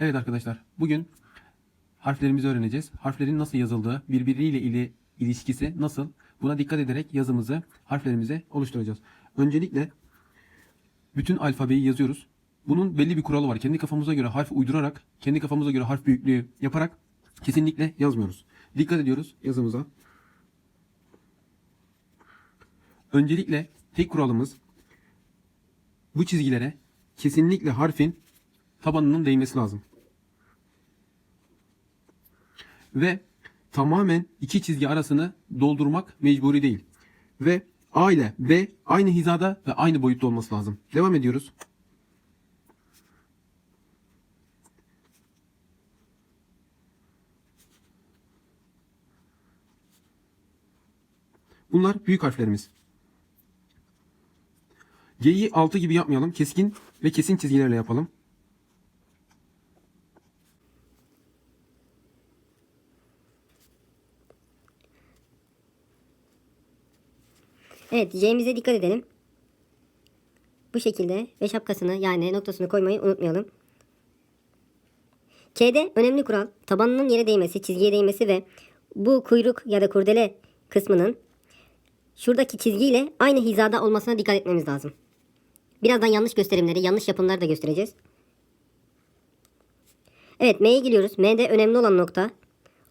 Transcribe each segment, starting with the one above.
Evet arkadaşlar, bugün harflerimizi öğreneceğiz. Harflerin nasıl yazıldığı, birbiriyle ili, ilişkisi nasıl? Buna dikkat ederek yazımızı, harflerimizi oluşturacağız. Öncelikle bütün alfabeyi yazıyoruz. Bunun belli bir kuralı var. Kendi kafamıza göre harf uydurarak, kendi kafamıza göre harf büyüklüğü yaparak kesinlikle yazmıyoruz. Dikkat ediyoruz yazımıza. Öncelikle tek kuralımız bu çizgilere kesinlikle harfin tabanının değmesi lazım. Ve tamamen iki çizgi arasını doldurmak mecburi değil. Ve A ile B aynı hizada ve aynı boyutta olması lazım. Devam ediyoruz. Bunlar büyük harflerimiz. G'yi 6 gibi yapmayalım. Keskin ve kesin çizgilerle yapalım. Evet J'mize dikkat edelim. Bu şekilde ve şapkasını yani noktasını koymayı unutmayalım. K'de önemli kural tabanının yere değmesi, çizgiye değmesi ve bu kuyruk ya da kurdele kısmının şuradaki çizgiyle aynı hizada olmasına dikkat etmemiz lazım. Birazdan yanlış gösterimleri, yanlış yapımları da göstereceğiz. Evet M'ye giriyoruz. M'de önemli olan nokta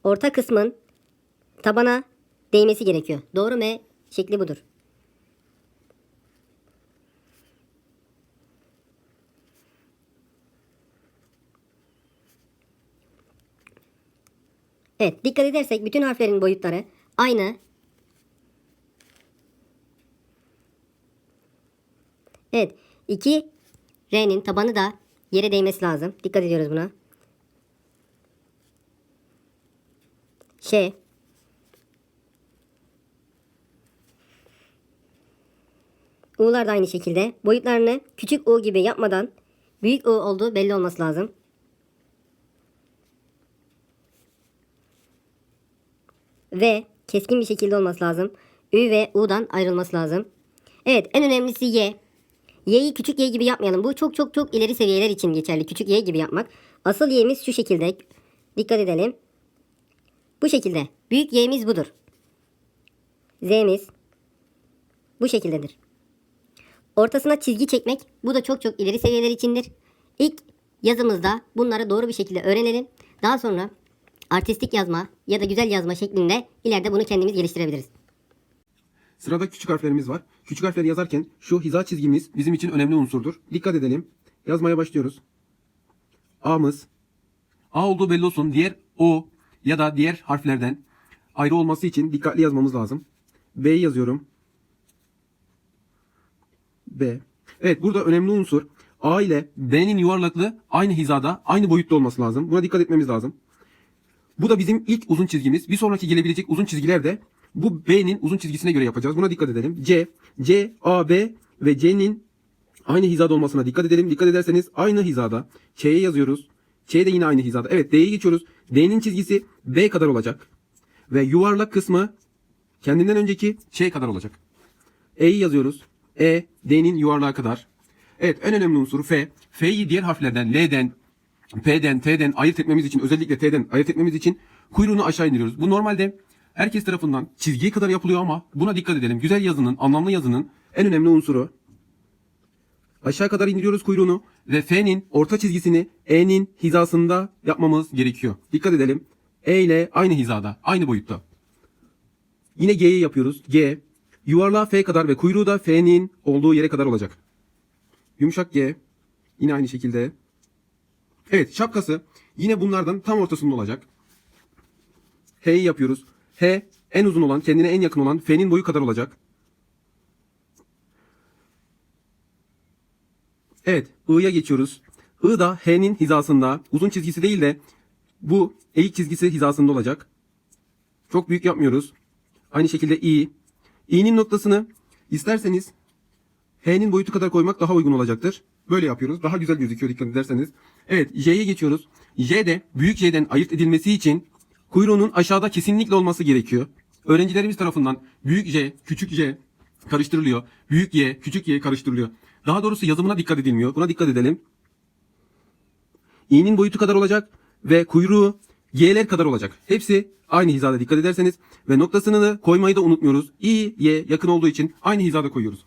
orta kısmın tabana değmesi gerekiyor. Doğru M şekli budur. Evet dikkat edersek bütün harflerin boyutları aynı. Evet 2 R'nin tabanı da yere değmesi lazım. Dikkat ediyoruz buna. Ş U'lar da aynı şekilde. Boyutlarını küçük U gibi yapmadan büyük U olduğu belli olması lazım. Ve keskin bir şekilde olması lazım. Ü ve U'dan ayrılması lazım. Evet en önemlisi Y. Y'yi küçük Y gibi yapmayalım. Bu çok çok çok ileri seviyeler için geçerli. Küçük Y gibi yapmak. Asıl Y'miz şu şekilde. Dikkat edelim. Bu şekilde. Büyük Y'miz budur. Z'miz bu şekildedir. Ortasına çizgi çekmek bu da çok çok ileri seviyeler içindir. İlk yazımızda bunları doğru bir şekilde öğrenelim. Daha sonra artistik yazma ya da güzel yazma şeklinde ileride bunu kendimiz geliştirebiliriz. Sırada küçük harflerimiz var. Küçük harfleri yazarken şu hiza çizgimiz bizim için önemli unsurdur. Dikkat edelim. Yazmaya başlıyoruz. A'mız A olduğu belli olsun. Diğer O ya da diğer harflerden ayrı olması için dikkatli yazmamız lazım. B'yi yazıyorum. B. Evet burada önemli unsur A ile B'nin yuvarlaklığı aynı hizada, aynı boyutta olması lazım. Buna dikkat etmemiz lazım. Bu da bizim ilk uzun çizgimiz. Bir sonraki gelebilecek uzun çizgiler de bu B'nin uzun çizgisine göre yapacağız. Buna dikkat edelim. C, C, A, B ve C'nin aynı hizada olmasına dikkat edelim. Dikkat ederseniz aynı hizada. Ç'ye yazıyoruz. Ç de yine aynı hizada. Evet D'ye geçiyoruz. D'nin çizgisi B kadar olacak. Ve yuvarlak kısmı kendinden önceki Ç kadar olacak. E'yi yazıyoruz. E, D'nin yuvarlağı kadar. Evet en önemli unsuru F. F'yi diğer harflerden L'den, P'den, T'den ayırt etmemiz için özellikle T'den ayırt etmemiz için kuyruğunu aşağı indiriyoruz. Bu normalde herkes tarafından çizgiye kadar yapılıyor ama buna dikkat edelim. Güzel yazının, anlamlı yazının en önemli unsuru. Aşağı kadar indiriyoruz kuyruğunu ve F'nin orta çizgisini E'nin hizasında yapmamız gerekiyor. Dikkat edelim. E ile aynı hizada, aynı boyutta. Yine G'yi yapıyoruz. G. Yuvarlağı F kadar ve kuyruğu da F'nin olduğu yere kadar olacak. Yumuşak G. Yine aynı şekilde. Evet şapkası yine bunlardan tam ortasında olacak. H'yi yapıyoruz. H en uzun olan, kendine en yakın olan F'nin boyu kadar olacak. Evet, I'ya geçiyoruz. I da H'nin hizasında, uzun çizgisi değil de bu eğik çizgisi hizasında olacak. Çok büyük yapmıyoruz. Aynı şekilde I. İ'nin noktasını isterseniz H'nin boyutu kadar koymak daha uygun olacaktır. Böyle yapıyoruz. Daha güzel gözüküyor dikkat ederseniz. Evet J'ye geçiyoruz. J de büyük J'den ayırt edilmesi için kuyruğunun aşağıda kesinlikle olması gerekiyor. Öğrencilerimiz tarafından büyük J, küçük J karıştırılıyor. Büyük Y, küçük Y karıştırılıyor. Daha doğrusu yazımına dikkat edilmiyor. Buna dikkat edelim. i'nin boyutu kadar olacak ve kuyruğu y'ler kadar olacak. Hepsi aynı hizada dikkat ederseniz ve noktasını da koymayı da unutmuyoruz. i, y yakın olduğu için aynı hizada koyuyoruz.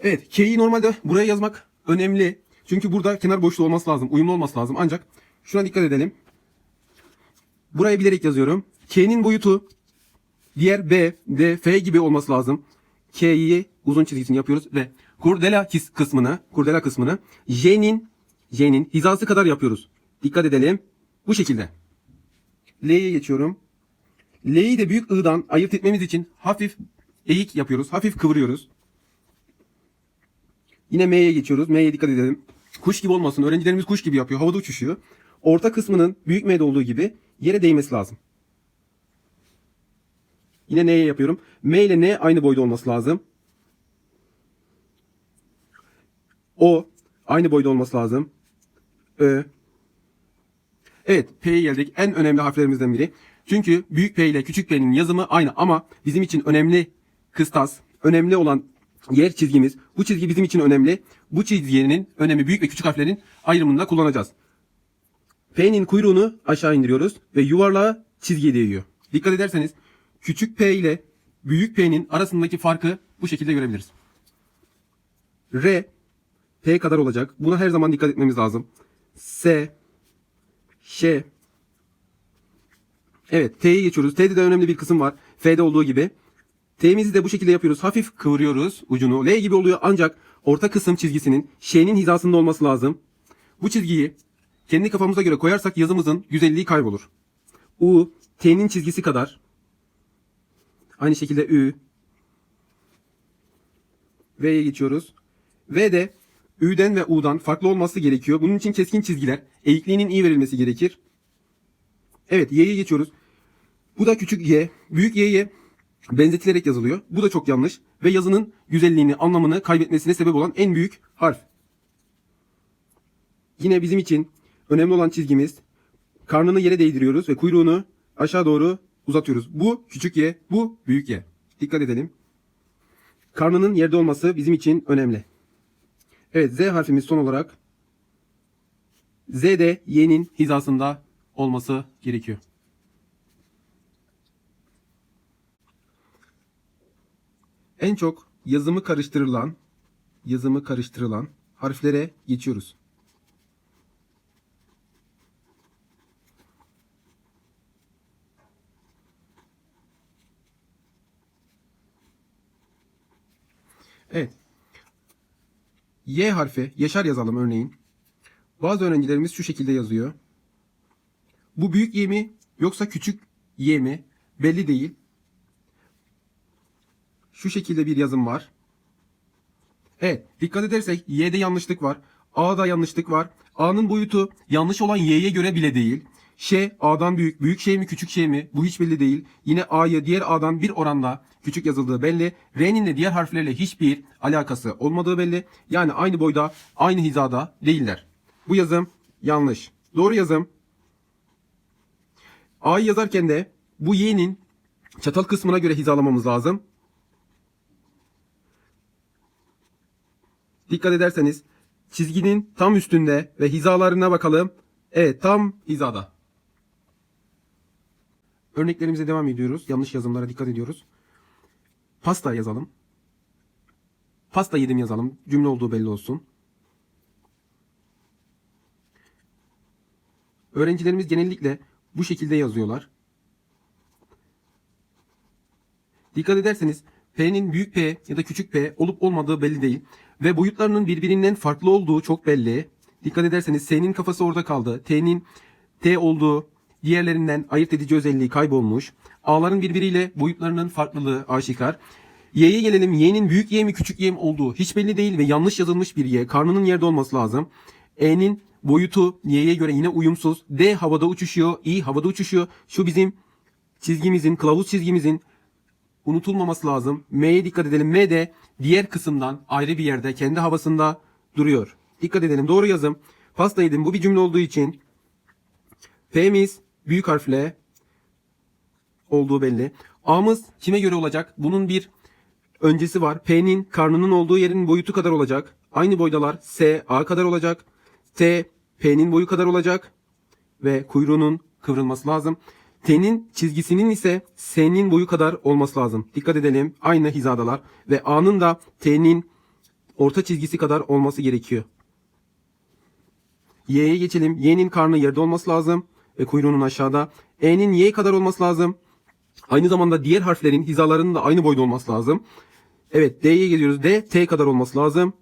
Evet, k'yi normalde buraya yazmak önemli. Çünkü burada kenar boşluğu olması lazım, uyumlu olması lazım. Ancak şuna dikkat edelim. Buraya bilerek yazıyorum. K'nin boyutu diğer B, D, F gibi olması lazım. K'yi uzun çizgisini yapıyoruz ve kurdela kısmını, kurdela kısmını J'nin J'nin hizası kadar yapıyoruz. Dikkat edelim. Bu şekilde. L'ye geçiyorum. L'yi de büyük I'dan ayırt etmemiz için hafif eğik yapıyoruz. Hafif kıvırıyoruz. Yine M'ye geçiyoruz. M'ye dikkat edelim. Kuş gibi olmasın. Öğrencilerimiz kuş gibi yapıyor. Havada uçuşuyor. Orta kısmının büyük M'de olduğu gibi yere değmesi lazım. Yine N'ye yapıyorum. M ile N aynı boyda olması lazım. O aynı boyda olması lazım. Ö. Evet P'ye geldik. En önemli harflerimizden biri. Çünkü büyük P ile küçük P'nin yazımı aynı ama bizim için önemli kıstas, önemli olan yer çizgimiz. Bu çizgi bizim için önemli. Bu çizginin önemi büyük ve küçük harflerin ayrımında kullanacağız. P'nin kuyruğunu aşağı indiriyoruz ve yuvarlağı çizgiye değiyor. Dikkat ederseniz küçük P ile büyük P'nin arasındaki farkı bu şekilde görebiliriz. R P kadar olacak. Buna her zaman dikkat etmemiz lazım. S Ş Evet T'ye geçiyoruz. T'de de önemli bir kısım var. F'de olduğu gibi. T'mizi de bu şekilde yapıyoruz. Hafif kıvırıyoruz ucunu. L gibi oluyor ancak orta kısım çizgisinin Ş'nin hizasında olması lazım. Bu çizgiyi kendi kafamıza göre koyarsak yazımızın güzelliği kaybolur. U, T'nin çizgisi kadar. Aynı şekilde Ü. V'ye geçiyoruz. V de Ü'den ve U'dan farklı olması gerekiyor. Bunun için keskin çizgiler, eğikliğinin iyi verilmesi gerekir. Evet, Y'ye geçiyoruz. Bu da küçük Y. Büyük Y'ye benzetilerek yazılıyor. Bu da çok yanlış. Ve yazının güzelliğini, anlamını kaybetmesine sebep olan en büyük harf. Yine bizim için önemli olan çizgimiz karnını yere değdiriyoruz ve kuyruğunu aşağı doğru uzatıyoruz. Bu küçük Y, bu büyük Y. Dikkat edelim. Karnının yerde olması bizim için önemli. Evet Z harfimiz son olarak Z de Y'nin hizasında olması gerekiyor. En çok yazımı karıştırılan yazımı karıştırılan harflere geçiyoruz. Evet. Y harfi Yaşar yazalım örneğin. Bazı öğrencilerimiz şu şekilde yazıyor. Bu büyük Y mi yoksa küçük Y mi belli değil. Şu şekilde bir yazım var. Evet dikkat edersek Y'de yanlışlık var. A'da yanlışlık var. A'nın boyutu yanlış olan Y'ye göre bile değil. Ş A'dan büyük, büyük şey mi küçük şey mi bu hiç belli değil. Yine A'yı diğer A'dan bir oranda küçük yazıldığı belli. R'nin de diğer harflerle hiçbir alakası olmadığı belli. Yani aynı boyda, aynı hizada değiller. Bu yazım yanlış. Doğru yazım A'yı yazarken de bu Y'nin çatal kısmına göre hizalamamız lazım. Dikkat ederseniz çizginin tam üstünde ve hizalarına bakalım. Evet tam hizada. Örneklerimize devam ediyoruz. Yanlış yazımlara dikkat ediyoruz. Pasta yazalım. Pasta yedim yazalım. Cümle olduğu belli olsun. Öğrencilerimiz genellikle bu şekilde yazıyorlar. Dikkat ederseniz P'nin büyük P ya da küçük P olup olmadığı belli değil. Ve boyutlarının birbirinden farklı olduğu çok belli. Dikkat ederseniz S'nin kafası orada kaldı. T'nin T olduğu diğerlerinden ayırt edici özelliği kaybolmuş. A'ların birbiriyle boyutlarının farklılığı aşikar. Y'ye gelelim. Y'nin büyük Y mi küçük Y mi olduğu hiç belli değil ve yanlış yazılmış bir Y. Karnının yerde olması lazım. E'nin boyutu Y'ye göre yine uyumsuz. D havada uçuşuyor. I havada uçuşuyor. Şu bizim çizgimizin, kılavuz çizgimizin unutulmaması lazım. M'ye dikkat edelim. M de diğer kısımdan ayrı bir yerde kendi havasında duruyor. Dikkat edelim. Doğru yazım. Pasta yedim. Bu bir cümle olduğu için P'miz büyük harfle olduğu belli. A'mız kime göre olacak? Bunun bir öncesi var. P'nin karnının olduğu yerin boyutu kadar olacak. Aynı boydalar. S A kadar olacak. T P'nin boyu kadar olacak ve kuyruğunun kıvrılması lazım. T'nin çizgisinin ise S'nin boyu kadar olması lazım. Dikkat edelim. Aynı hizadalar ve A'nın da T'nin orta çizgisi kadar olması gerekiyor. Y'ye geçelim. Y'nin karnı yerde olması lazım ve kuyruğunun aşağıda. E'nin Y kadar olması lazım. Aynı zamanda diğer harflerin hizalarının da aynı boyda olması lazım. Evet D'ye geliyoruz. D T kadar olması lazım.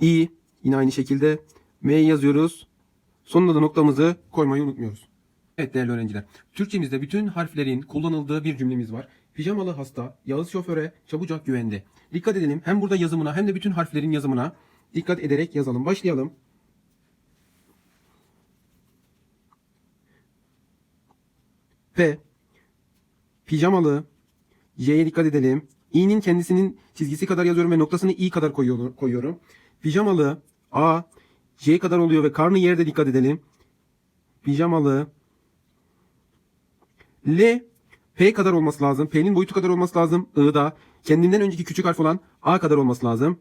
İ yine aynı şekilde M yazıyoruz. Sonuna da noktamızı koymayı unutmuyoruz. Evet değerli öğrenciler. Türkçemizde bütün harflerin kullanıldığı bir cümlemiz var. Pijamalı hasta Yağız şoföre çabucak güvendi. Dikkat edelim. Hem burada yazımına hem de bütün harflerin yazımına dikkat ederek yazalım. Başlayalım. P Pijamalı J'ye dikkat edelim. İ'nin kendisinin çizgisi kadar yazıyorum ve noktasını i kadar koyuyorum. Pijamalı A J kadar oluyor ve karnı yerde dikkat edelim. Pijamalı L P kadar olması lazım. P'nin boyutu kadar olması lazım. I da kendinden önceki küçük harf olan A kadar olması lazım.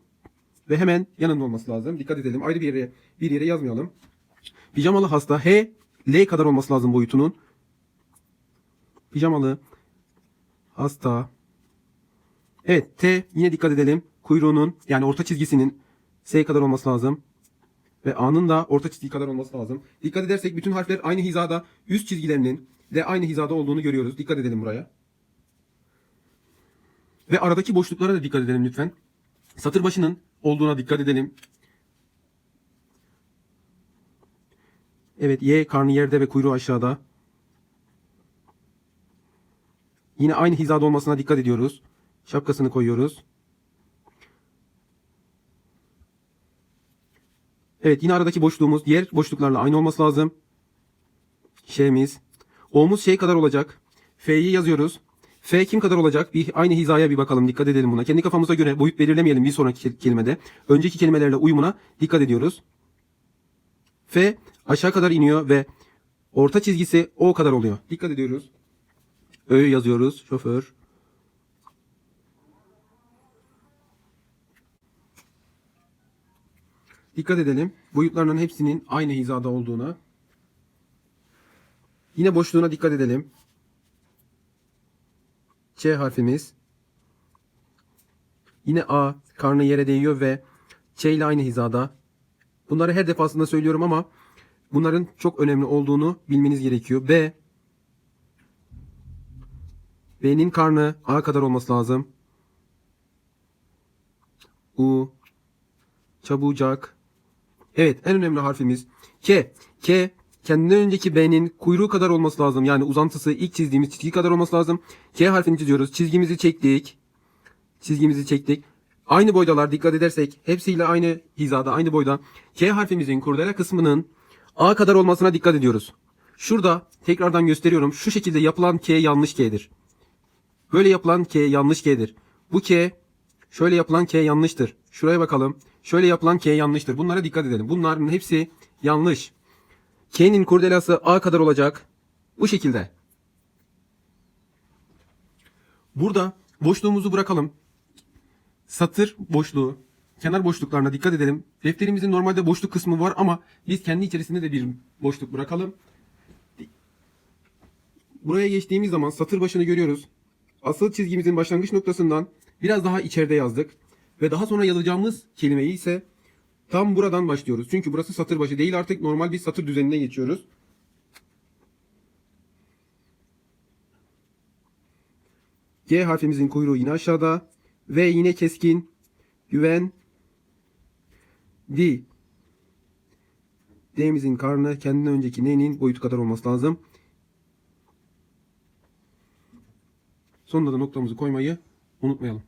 Ve hemen yanında olması lazım. Dikkat edelim. Ayrı bir yere bir yere yazmayalım. Pijamalı hasta H L kadar olması lazım boyutunun. Pijamalı hasta Evet T yine dikkat edelim. Kuyruğunun yani orta çizgisinin S kadar olması lazım. Ve A'nın da orta çizgi kadar olması lazım. Dikkat edersek bütün harfler aynı hizada üst çizgilerinin de aynı hizada olduğunu görüyoruz. Dikkat edelim buraya. Ve aradaki boşluklara da dikkat edelim lütfen. Satır başının olduğuna dikkat edelim. Evet Y karnı yerde ve kuyruğu aşağıda. Yine aynı hizada olmasına dikkat ediyoruz. Şapkasını koyuyoruz. Evet yine aradaki boşluğumuz diğer boşluklarla aynı olması lazım. Ş'miz. O'muz şey kadar olacak. F'yi yazıyoruz. F kim kadar olacak? Bir aynı hizaya bir bakalım. Dikkat edelim buna. Kendi kafamıza göre boyut belirlemeyelim bir sonraki ke- kelimede. Önceki kelimelerle uyumuna dikkat ediyoruz. F aşağı kadar iniyor ve orta çizgisi O kadar oluyor. Dikkat ediyoruz. Ö yazıyoruz. Şoför. Dikkat edelim. Boyutlarının hepsinin aynı hizada olduğuna. Yine boşluğuna dikkat edelim. Ç harfimiz. Yine A karnı yere değiyor ve Ç ile aynı hizada. Bunları her defasında söylüyorum ama bunların çok önemli olduğunu bilmeniz gerekiyor. B B'nin karnı A kadar olması lazım. U çabucak. Evet en önemli harfimiz K. K kendinden önceki B'nin kuyruğu kadar olması lazım. Yani uzantısı ilk çizdiğimiz çizgi kadar olması lazım. K harfini çiziyoruz. Çizgimizi çektik. Çizgimizi çektik. Aynı boydalar dikkat edersek hepsiyle aynı hizada aynı boyda. K harfimizin kurdele kısmının A kadar olmasına dikkat ediyoruz. Şurada tekrardan gösteriyorum. Şu şekilde yapılan K yanlış K'dir. Böyle yapılan K yanlış K'dir. Bu K şöyle yapılan K yanlıştır. Şuraya bakalım. Şöyle yapılan K yanlıştır. Bunlara dikkat edelim. Bunların hepsi yanlış. K'nin kurdelası A kadar olacak. Bu şekilde. Burada boşluğumuzu bırakalım. Satır boşluğu, kenar boşluklarına dikkat edelim. Defterimizin normalde boşluk kısmı var ama biz kendi içerisinde de bir boşluk bırakalım. Buraya geçtiğimiz zaman satır başını görüyoruz. Asıl çizgimizin başlangıç noktasından biraz daha içeride yazdık. Ve daha sonra yazacağımız kelimeyi ise tam buradan başlıyoruz. Çünkü burası satır başı değil artık normal bir satır düzenine geçiyoruz. G harfimizin kuyruğu yine aşağıda. V yine keskin. Güven. D. D'mizin karnı kendinden önceki N'nin boyutu kadar olması lazım. Sonunda da noktamızı koymayı unutmayalım.